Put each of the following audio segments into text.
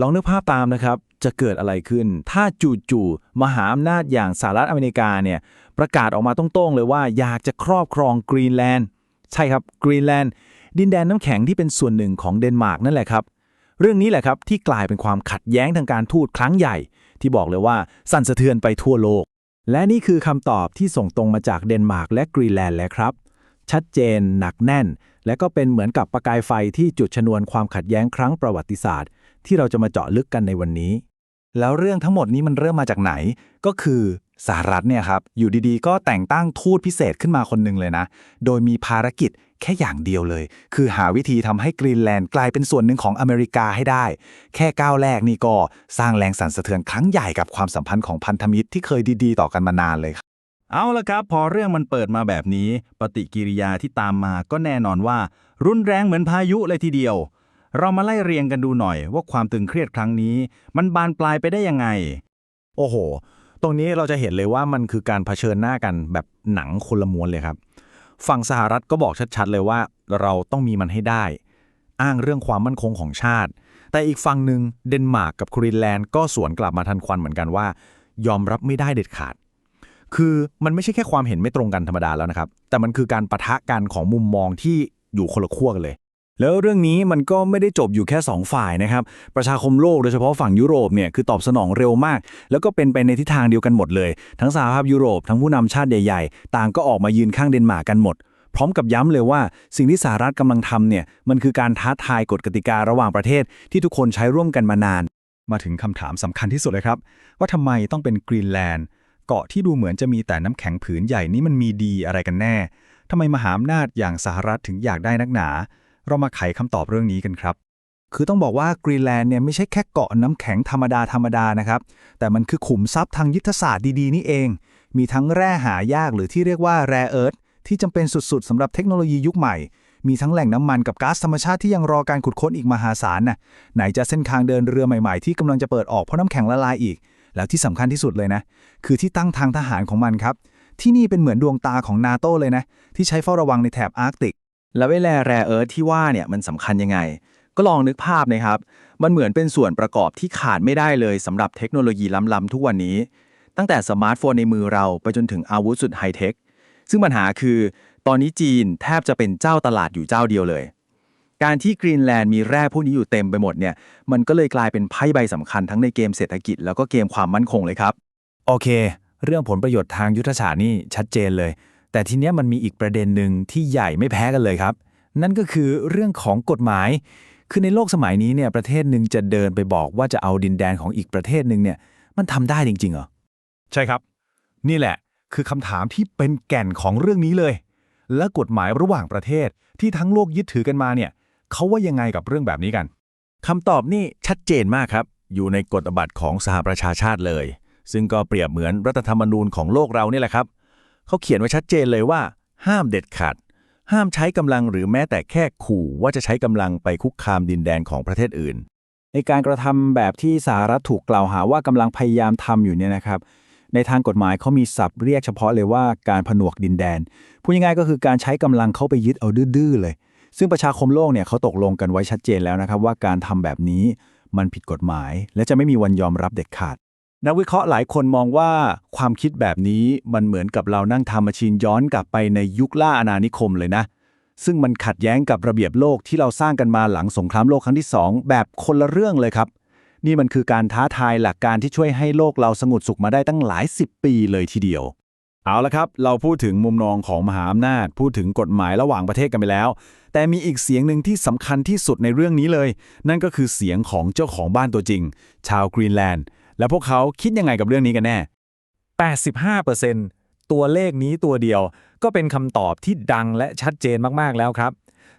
ลองนึกภาพตามนะครับ จะเกิดอะไรขึ้น ถ้าจู่ๆมหาอำนาจอย่างสหรัฐอเมริกาเนี่ยประกาศออกมาตรงๆเลยว่าอยากจะครอบครองกรีนแลนด์ใช่ครับกรีนแลนด์ดินแดนน้ำแข็งที่เป็นส่วนหนึ่งของเดนมาร์กนั่นแหละครับ เรื่องนี้แหละครับที่กลายเป็นความขัดแย้งทางการทูตครั้งใหญ่ ที่บอกเลยว่าสั่นสะเทือนไปทั่วโลก และนี่คือคำตอบที่ส่งตรงมาจากเดนมาร์กและกรีนแลนด์แล้วครับ ชัดเจน หนักแน่น และก็เป็นเหมือนกับประกายไฟที่จุดชนวนความขัดแย้งครั้งประวัติศาสตร์ ที่เราจะมาเจาะลึกกันในวันนี้ แล้วเรื่องทั้งหมดนี้มันเริ่มมาจากไหน ก็คือสหรัฐเนี่ยครับ อยู่ดีๆ ก็แต่งตั้งทูตพิเศษขึ้นมาคนหนึ่งเลยนะ โดยมีภารกิจแค่อย่างเดียวเลย คือหาวิธีทำให้กรีนแลนด์กลายเป็นส่วนหนึ่งของอเมริกาให้ได้ แค่ก้าวแรกนี่ก็สร้างแรงสั่นสะเทือนครั้งใหญ่กับความสัมพันธ์ของพันธมิตรที่เคยดีๆ ต่อกันมานานเลยครับเอาละครับ พอเรื่องมันเปิดมาแบบนี้ ปฏิกิริยาที่ตามมาก็แน่นอนว่า รุนแรงเหมือนพายุเลยทีเดียว เรามาไล่เรียงกันดูหน่อยว่าความตึงเครียดครั้งนี้ มันบานปลายไปได้ยังไง โอ้โห ตรงนี้เราจะเห็นเลยว่ามันคือการเผชิญหน้ากันแบบหนังคนละม้วนเลยครับ ฝั่งสหรัฐก็บอกชัดๆเลยว่า เราต้องมีมันให้ได้ อ้างเรื่องความมั่นคงของชาติ แต่อีกฝั่งหนึ่งเดนมาร์กกับกรีนแลนด์ก็สวนกลับมาทันควันเหมือนกันว่า ยอมรับไม่ได้เด็ดขาด คือมันไม่ใช่แค่ความเห็นไม่ตรงกันธรรมดาแล้วนะครับ แต่มันคือการปะทะกันของมุมมองที่อยู่คนละขั้วกันเลย แล้วเรื่องนี้มันก็ไม่ได้จบอยู่แค่ 2 ฝ่ายนะครับ ประชาคมโลกโดยเฉพาะฝั่งยุโรปเนี่ยคือตอบสนองเร็วมาก แล้วก็เป็นไปในทิศทางเดียวกันหมดเลย ทั้งสหภาพยุโรปทั้งผู้นำชาติใหญ่ๆ ต่างก็ออกมายืนข้างเดนมาร์กกันหมด พร้อมกับย้ำเลยว่าสิ่งที่สหรัฐกำลังทำเนี่ยมันคือการท้าทายกฎกติการะหว่างประเทศที่ทุกคนใช้ร่วมกันมานาน มาถึงคำถามสำคัญที่สุดเลยครับ ว่าทำไมต้องเป็นกรีนแลนด์เกาะที่ดูเหมือนจะมีแต่น้ำแข็งผืนใหญ่นี่มันมีดีอะไรกันแน่ทำไมมหาอำนาจอย่างสหรัฐถึงอยากได้นักหนา เรามาไขคำตอบเรื่องนี้กันครับ คือต้องบอกว่ากรีนแลนด์เนี่ยไม่ใช่แค่เกาะน้ำแข็งธรรมดาธรรมดานะครับ แต่มันคือขุมทรัพย์ทางยุทธศาสตร์ดีๆ นี่เอง มีทั้งแร่หายากหรือที่เรียกว่าแร่เอิร์ธที่จำเป็นสุดๆสำหรับเทคโนโลยียุคใหม่ มีทั้งแหล่งน้ำมันกับก๊าซธรรมชาติที่ยังรอการขุดค้นอีกมหาศาลน่ะไหนจะเส้นทางเดินเรือใหม่ๆ ที่กำลังจะเปิดออกเพราะน้ำแข็งละลายอีก แล้วที่สำคัญที่สุดเลยนะ คือที่ตั้งทางทหารของมันครับ ที่นี่เป็นเหมือนดวงตาของนาโตเลยนะ ที่ใช้เฝ้าระวังในแถบอาร์กติก แล้วเวลาแร่เอิร์ธที่ว่าเนี่ยมันสำคัญยังไง ก็ลองนึกภาพนะครับ มันเหมือนเป็นส่วนประกอบที่ขาดไม่ได้เลยสำหรับเทคโนโลยีล้ำๆทุกวันนี้ ตั้งแต่สมาร์ทโฟนในมือเราไปจนถึงอาวุธสุดไฮเทค ซึ่งปัญหาคือ ตอนนี้จีนแทบจะเป็นเจ้าตลาดอยู่เจ้าเดียวเลย การที่กรีนแลนด์มีแร่พวกนี้อยู่เต็มไปหมดเนี่ย มันก็เลยกลายเป็นไพ่ใบสำคัญทั้งในเกมเศรษฐกิจแล้วก็เกมความมั่นคงเลยครับ โอเค เรื่องผลประโยชน์ทางยุทธศาสตร์นี่ชัดเจนเลย แต่ทีเนี้ยมันมีอีกประเด็นหนึ่งที่ใหญ่ไม่แพ้กันเลยครับ นั่นก็คือเรื่องของกฎหมาย คือในโลกสมัยนี้เนี่ยประเทศหนึ่งจะเดินไปบอกว่าจะเอาดินแดนของอีกประเทศหนึ่งเนี่ยมันทำได้จริงๆเหรอ ใช่ครับ นี่แหละ คือคำถามที่เป็นแก่นของเรื่องนี้เลย และกฎหมายระหว่างประเทศที่ทั้งโลกยึดถือกันมาเนี่ยเขาว่ายังไงกับเรื่องแบบนี้กัน คำตอบนี่ชัดเจนมากครับ อยู่ในกฎบัตรของสหประชาชาติเลย ซึ่งก็เปรียบเหมือนรัฐธรรมนูญของโลกเรานี่แหละครับ เขาเขียนไว้ชัดเจนเลยว่า ห้ามเด็ดขาด ห้ามใช้กำลังหรือแม้แต่แค่ขู่ว่าจะใช้กำลังไปคุกคามดินแดนของประเทศอื่น ในการกระทำแบบที่สหรัฐถูกกล่าวหาว่ากำลังพยายามทำอยู่เนี่ยนะครับ ในทางกฎหมายเขามีศัพท์เรียกเฉพาะเลยว่าการผนวกดินแดน พูดง่ายๆก็คือการใช้กำลังเข้าไปยึดเอาดื้อๆเลย ซึ่งประชาคมโลกเนี่ยเขาตกลงกันไว้ชัดเจนแล้วนะครับว่าการทำแบบนี้มันผิดกฎหมาย และจะไม่มีวันยอมรับเด็ดขาด นักวิเคราะห์หลายคนมองว่าความคิดแบบนี้มันเหมือนกับเรานั่งทำมาชีนย้อนกลับไปในยุคล่าอาณานิคมเลยนะ ซึ่งมันขัดแย้งกับระเบียบโลกที่เราสร้างกันมาหลังสงครามโลกครั้งที่ 2 แบบคนละเรื่องเลยครับ นี่มันคือการท้าทายหลักการที่ช่วยให้โลกเราสงบสุขมาได้ตั้งหลายสิบปีเลยทีเดียว เอาละครับ เราพูดถึงมุมมองของมหาอำนาจ พูดถึงกฎหมายระหว่างประเทศกันไปแล้ว แต่มีอีกเสียงหนึ่งที่สำคัญที่สุดในเรื่องนี้เลย นั่นก็คือเสียงของเจ้าของบ้านตัวจริง ชาวกรีนแลนด์ และพวกเขาคิดยังไงกับเรื่องนี้กันแน่ 85%ตัวเลขนี้ตัวเดียวก็เป็นคำตอบที่ดังและชัดเจนมากๆแล้วครับ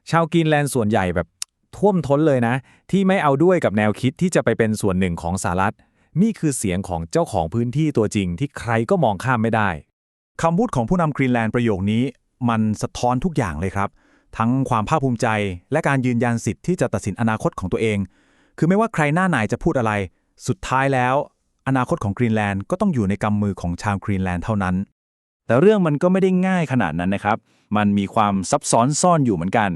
ชาวกรีนแลนด์ส่วนใหญ่แบบท่วมท้นเลยนะ ที่ไม่เอาด้วยกับแนวคิดที่จะไปเป็นส่วนหนึ่งของสหรัฐนี่คือเสียงของเจ้าของพื้นที่ตัวจริงที่ใครก็มองข้ามไม่ได้คำพูดของผู้นำกรีนแลนด์ประโยคนี้ มันสะท้อนทุกอย่างเลยครับ ทั้งความภาคภูมิใจ และการยืนยันสิทธิ์ที่จะตัดสินอนาคตของตัวเอง คือไม่ว่าใครหน้าไหนจะพูดอะไร สุดท้ายแล้ว อนาคตของกรีนแลนด์ก็ต้องอยู่ในกำมือของชาวกรีนแลนด์เท่านั้น แต่เรื่องมันก็ไม่ได้ง่ายขนาดนั้นนะครับ มันมีความซับซ้อนซ่อนอยู่เหมือนกัน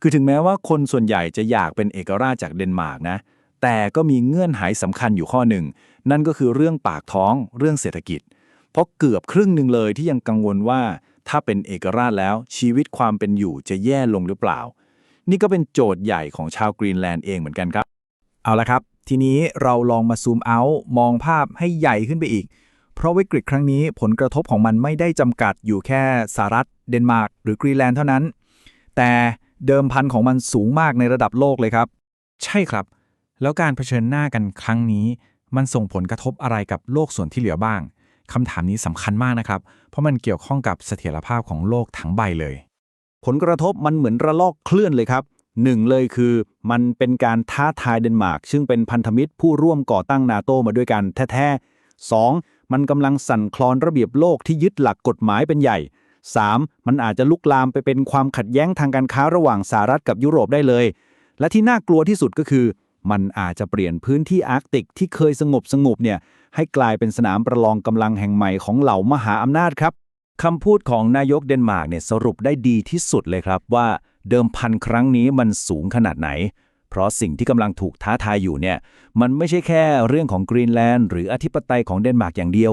คือถึงแม้ว่าคนส่วนใหญ่จะอยากเป็นเอกราชจากเดนมาร์กนะ แต่ก็มีเงื่อนไขสำคัญอยู่ข้อหนึ่ง นั่นก็คือเรื่องปากท้อง เรื่องเศรษฐกิจ เพราะเกือบครึ่งหนึ่งเลยที่ยังกังวลว่าถ้าเป็นเอกราชแล้วชีวิตความเป็นอยู่จะแย่ลงหรือเปล่า นี่ก็เป็นโจทย์ใหญ่ของชาวกรีนแลนด์เองเหมือนกันครับ เอาละครับ ทีนี้เราลองมาซูมเอาท์มองภาพให้ใหญ่ขึ้นไปอีก เพราะวิกฤตครั้งนี้ผลกระทบของมันไม่ได้จำกัดอยู่แค่สหรัฐ เดนมาร์กหรือกรีนแลนด์เท่านั้น แต่เดิมพันของมันสูงมากในระดับโลกเลยครับ ใช่ครับ แล้วการเผชิญหน้ากันครั้งนี้ มันส่งผลกระทบอะไรกับโลกส่วนที่เหลือบ้างคำถามนี้สำคัญมากนะครับ เพราะมันเกี่ยวข้องกับเสถียรภาพของโลกทั้งใบเลย ผลกระทบมันเหมือนระลอกเคลื่อนเลยครับ หนึ่งเลยคือมันเป็นการท้าทายเดนมาร์กซึ่งเป็นพันธมิตรผู้ร่วมก่อตั้งนาโตมาด้วยกันแท้ๆสองมันกำลังสั่นคลอนระเบียบโลกที่ยึดหลักกฎหมายเป็นใหญ่ 3. มันอาจจะลุกลามไปเป็นความขัดแย้งทางการค้าระหว่างสหรัฐกับยุโรปได้เลย และที่น่ากลัวที่สุดก็คือ มันอาจจะเปลี่ยนพื้นที่อาร์กติกที่เคยสงบสงบเนี่ยให้กลายเป็นสนามประลองกำลังแห่งใหม่ของเหล่ามหาอำนาจครับ คำพูดของนายกเดนมาร์กเนี่ยสรุปได้ดีที่สุดเลยครับว่าเดิมพันครั้งนี้มันสูงขนาดไหน เพราะสิ่งที่กำลังถูกท้าทายอยู่เนี่ยมันไม่ใช่แค่เรื่องของกรีนแลนด์หรืออธิปไตยของเดนมาร์กอย่างเดียว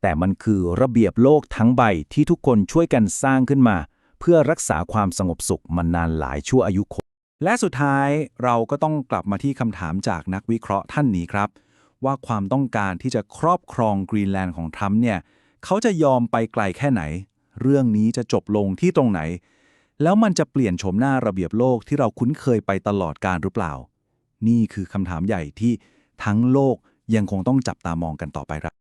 แต่มันคือระเบียบโลกทั้งใบที่ทุกคนช่วยกันสร้างขึ้นมา เพื่อรักษาความสงบสุขมานานหลายชั่วอายุคนและสุดท้ายเราก็ต้องกลับมาที่คำถามจากนักวิเคราะห์ท่านนี้ครับ ว่าความต้องการที่จะครอบครองกรีนแลนด์ของทรัมป์เนี่ย เขาจะยอมไปไกลแค่ไหน เรื่องนี้จะจบลงที่ตรงไหน แล้วมันจะเปลี่ยนโฉมหน้าระเบียบโลกที่เราคุ้นเคยไปตลอดการหรือเปล่า นี่คือคำถามใหญ่ที่ทั้งโลกยังคงต้องจับตามองกันต่อไปครับ